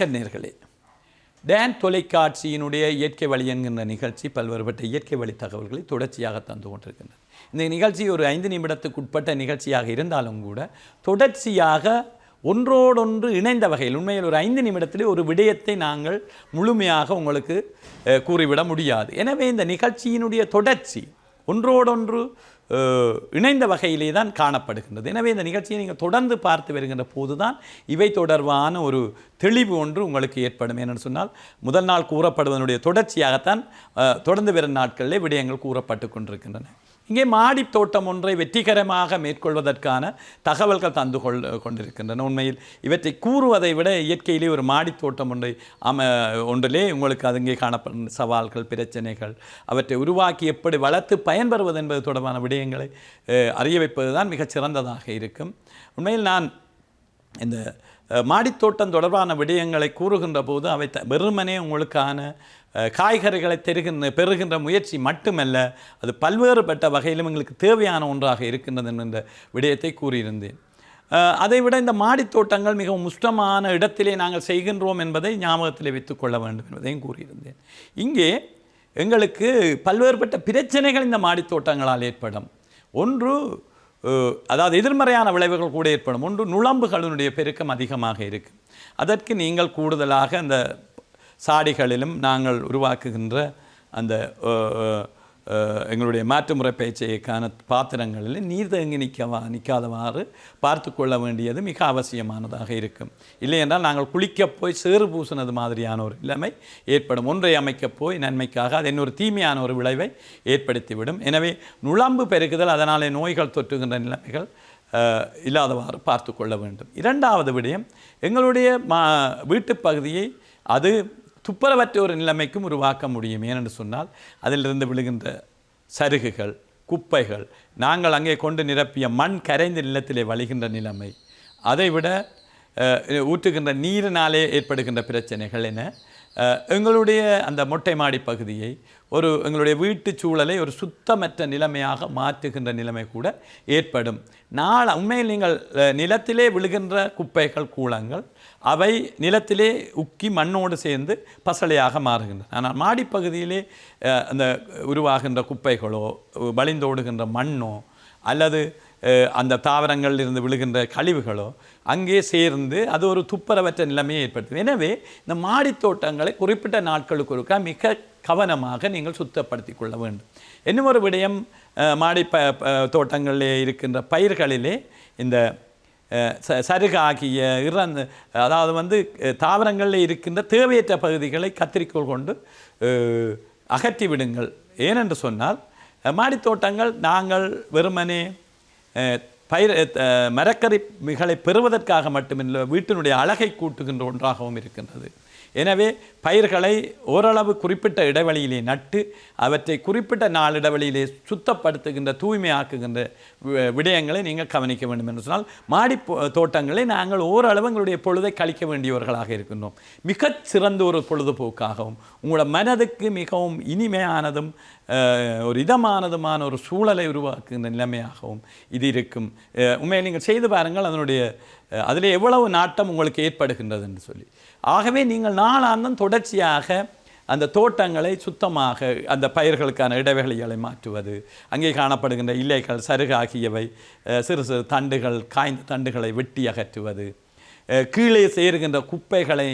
வணக்க நேர்களே டேன் தொலைக்காட்சியினுடைய இயற்கை வழி என்கின்ற நிகழ்ச்சி பல்வேறுபட்ட இயற்கை வழி தகவல்களை தொடர்ச்சியாக தந்து கொண்டிருக்கின்றது. இந்த நிகழ்ச்சி ஒரு ஐந்து நிமிடத்துக்கு உட்பட்ட நிகழ்ச்சியாக இருந்தாலும் கூட தொடர்ச்சியாக ஒன்றோடொன்று இணைந்த வகையில் உண்மையில் ஒரு ஐந்து நிமிடத்திலே ஒரு விடயத்தை நாங்கள் முழுமையாக உங்களுக்கு கூறிவிட முடியாது. எனவே இந்த நிகழ்ச்சியினுடைய தொடர்ச்சி ஒன்றோடொன்று இணைந்த வகையிலே தான் காணப்படுகின்றது. எனவே இந்த நிகழ்ச்சியை நீங்கள் தொடர்ந்து பார்த்து வருகின்ற போதுதான் இவை தொடர்பான ஒரு தெளிவு ஒன்று உங்களுக்கு ஏற்படும். என்னென்னு சொன்னால் முதல் நாள் கூறப்படுவதனுடைய தொடர்ச்சியாகத்தான் தொடர்ந்து வரும் நாட்களிலே விடயங்கள் கூறப்பட்டு கொண்டிருக்கின்றன. இங்கே மாடி தோட்டம் ஒன்றை வெற்றிகரமாக மேற்கொள்வதற்கான தகவல்கள் தந்து கொள் கொண்டிருக்கின்றன. உண்மையில் இவற்றை கூறுவதை விட இயற்கையிலே ஒரு மாடி தோட்டம் ஒன்றை அம ஒன்றிலே உங்களுக்கு அது இங்கே காணப்படும். சவால்கள் பிரச்சனைகள் அவற்றை உருவாக்கி எப்படி வளர்த்து பயன்பெறுவது என்பது தொடர்பான விடயங்களை அறிய வைப்பது தான் மிகச் சிறந்ததாக இருக்கும். உண்மையில் நான் இந்த மாடித்தோட்டம் தொடர்பான விடயங்களை கூறுகின்ற போது அவை த- வெறுமனே உங்களுக்கான காய்கறிகளை தெருகின்ற பெறுகின்ற முயற்சி மட்டுமல்ல அது பல்வேறுபட்ட வகையிலும் எங்களுக்கு தேவையான ஒன்றாக இருக்கின்றது என்கின்ற விடயத்தை கூறியிருந்தேன். அதைவிட இந்த மாடித்தோட்டங்கள் மிகவும் முஷ்டமான இடத்திலே நாங்கள் செய்கின்றோம் என்பதை ஞாபகத்தில் வைத்துக்கொள்ள வேண்டும் என்பதையும் கூறியிருந்தேன். இங்கே எங்களுக்கு பல்வேறுபட்ட பிரச்சனைகள் இந்த மாடித்தோட்டங்களால் ஏற்படும். ஒன்று அதாவது எதிர்மறையான விளைவுகள் கூட ஏற்படும். ஒன்று நுழம்புகளினுடைய பெருக்கம் அதிகமாக இருக்கும் அதற்கு நீங்கள் கூடுதலாக அந்த சாடிகளிலும் நாங்கள் உருவாக்குகின்ற அந்த எங்களுடைய மாற்றுமுறை பேச்சைக்கான பாத்திரங்களில் நீர் தேங்கி நிற்கவா நிற்காதவாறு பார்த்து கொள்ள வேண்டியது மிக அவசியமானதாக இருக்கும். இல்லையென்றால் நாங்கள் குளிக்கப் போய் சேறு பூசினது மாதிரியான ஒரு நிலைமை ஏற்படும். ஒன்றை அமைக்கப் போய் நன்மைக்காக அது இன்னொரு தீமையான ஒரு விளைவை ஏற்படுத்திவிடும். எனவே நுழம்பு பெருகுதல் அதனாலே நோய்கள் தொற்றுகின்ற நிலைமைகள் இல்லாதவாறு பார்த்து கொள்ள வேண்டும். இரண்டாவது விடயம் எங்களுடைய மா வீட்டுப் பகுதியை அது துப்புரவற்ற ஒரு நிலைமைக்கும் உருவாக்க முடியும். ஏனென்று சொன்னால் அதிலிருந்து விழுகின்ற சருகுகள் குப்பைகள் நாங்கள் அங்கே கொண்டு நிரப்பிய மண் கரைந்த நிலத்திலே வழிகின்ற நிலைமை அதைவிட ஊற்றுகின்ற நீரினாலே ஏற்படுகின்ற பிரச்சனைகள் என எங்களுடைய அந்த மொட்டை மாடி பகுதியை ஒரு எங்களுடைய வீட்டு சூழலை ஒரு சுத்தமற்ற நிலைமையாக மாற்றுகின்ற நிலைமை கூட ஏற்படும். நாள் உண்மையில் நீங்கள் நிலத்திலே விழுகின்ற குப்பைகள் கூளங்கள் அவை நிலத்திலே உக்கி மண்ணோடு சேர்ந்து பசளையாக மாறுகின்றன. ஆனால் மாடிப்பகுதியிலே அந்த உருவாகின்ற குப்பைகளோ வழிந்தோடுகின்ற மண்ணோ அல்லது அந்த தாவரங்களில் இருந்து விழுகின்ற கழிவுகளோ அங்கே சேர்ந்து அது ஒரு துப்புரவற்ற நிலைமையை ஏற்படுத்தும். எனவே இந்த மாடித்தோட்டங்களை குறிப்பிட்ட நாட்களுக்கு ஒருக்கா மிக கவனமாக நீங்கள் சுத்தப்படுத்தி கொள்ள வேண்டும். இன்னும் ஒரு விடயம் மாடி ப ப- தோட்டங்களிலே இருக்கின்ற பயிர்களிலே இந்த ச சருகாகிய இறந்த அதாவது வந்து தாவரங்களில் இருக்கின்ற தேவையற்ற பகுதிகளை கத்திரிக்கோள் கொண்டு அகற்றி விடுங்கள் ஏனென்று சொன்னால் மாடித்தோட்டங்கள் நாங்கள் வெறுமனே பயிர் மரக்கறி மிகளை பெறுவதற்காக மட்டுமில்லை வீட்டினுடைய அழகை கூட்டுகின்ற ஒன்றாகவும் இருக்கின்றது. எனவே பயிர்களை ஓரளவு குறிப்பிட்ட இடைவெளியிலே நட்டு அவற்றை குறிப்பிட்ட நாள் இடைவெளியிலே சுத்தப்படுத்துகின்ற தூய்மையாக்குகின்ற விடயங்களை நீங்கள் கவனிக்க வேண்டும் என்று சொன்னால் மாடி தோட்டங்களை நாங்கள் ஓரளவு எங்களுடைய பொழுதை கழிக்க வேண்டியவர்களாக இருக்கின்றோம். மிகச் சிறந்த ஒரு பொழுதுபோக்காகவும் உங்களோட மனதுக்கு மிகவும் இனிமையானதும் ஒரு இதமானதுமான ஒரு சூழலை உருவாக்குகின்ற நிலைமையாகவும் இது இருக்கும். உண்மையை நீங்கள் செய்து பாருங்கள் அதனுடைய அதில் எவ்வளவு நாட்டம் உங்களுக்கு ஏற்படுகின்றது என்று சொல்லி. ஆகவே நீங்கள் நாளாந்தம் தொடர்ச்சியாக அந்த தோட்டங்களை சுத்தமாக அந்த பயிர்களுக்கான இடைவெளிகளை மாற்றுவது அங்கே காணப்படுகின்ற இலைகள் சருகு ஆகியவை சிறு சிறு தண்டுகள் காய்ந்த தண்டுகளை வெட்டி அகற்றுவது கீழே சேருகின்ற குப்பைகளை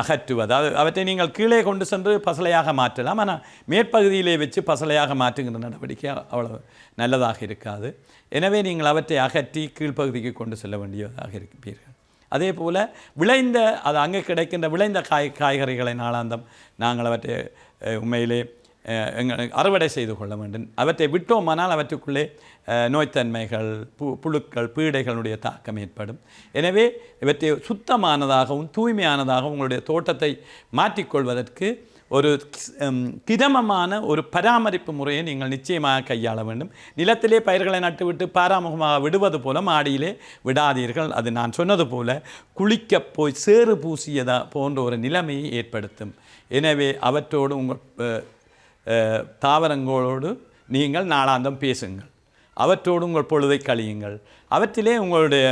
அகற்றுவது. அது அவற்றை நீங்கள் கீழே கொண்டு சென்று பசலையாக மாற்றலாம். ஆனால் மேற்பகுதியிலே வச்சு பசலையாக மாற்றுகின்ற நடவடிக்கை அவ்வளவு நல்லதாக இருக்காது. எனவே நீங்கள் அவற்றை அகற்றி கீழ்ப்பகுதிக்கு கொண்டு செல்ல வேண்டியதாக இருப்பீர்கள். அதே போல் விளைந்த அது அங்கே கிடைக்கின்ற விளைந்த காய் காய்கறிகளை நாளாந்தம் நாங்கள் அவற்றை உண்மையிலே அஹ், அறுவடை செய்து கொள்ள வேண்டும். அவற்றை விட்டோமானால் அவற்றுக்குள்ளே நோய்த்தன்மைகள் பு புழுக்கள் பீடைகளுடைய தாக்கம் ஏற்படும். எனவே இவற்றை சுத்தமானதாகவும் தூய்மையானதாகவும் உங்களுடைய தோட்டத்தை மாற்றிக்கொள்வதற்கு ஒரு கிரமமான ஒரு பராமரிப்பு முறையை நீங்கள் நிச்சயமாக கையாள வேண்டும். நிலத்திலே பயிர்களை நட்டுவிட்டு பாராமுகமாக விடுவது போல மாடியிலே விடாதீர்கள். அது நான் சொன்னது போல குளிக்கப் போய் சேறு பூசியதா போன்ற ஒரு நிலைமையை ஏற்படுத்தும். எனவே அவற்றோடு உங்கள் தாவரங்களோடு நீங்கள் நாளாந்தம் பேசுங்கள் அவற்றோடு உங்கள் பொழுதை கழியுங்கள் அவற்றிலே உங்களுடைய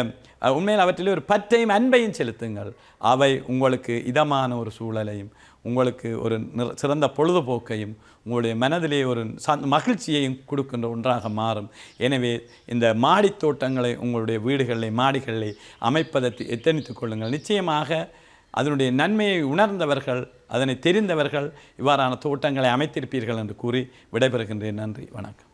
உண்மையில் அவற்றிலே ஒரு பற்றையும் அன்பையும் செலுத்துங்கள் அவை உங்களுக்கு இதமான ஒரு சூழலையும் உங்களுக்கு ஒரு சிறந்த பொழுதுபோக்கையும் உங்களுடைய மனதிலே ஒரு சந் மகிழ்ச்சியையும் கொடுக்கின்ற ஒன்றாக மாறும் எனவே இந்த மாடித்தோட்டங்களை உங்களுடைய வீடுகளில் மாடிகளில் அமைப்பதை எத்தனித்துக் கொள்ளுங்கள் நிச்சயமாக அதனுடைய நன்மையை உணர்ந்தவர்கள் அதனை தெரிந்தவர்கள் இவ்வாறான தோட்டங்களை அமைத்திருப்பீர்கள் என்று கூறி விடைபெறுகின்றேன். நன்றி. வணக்கம்.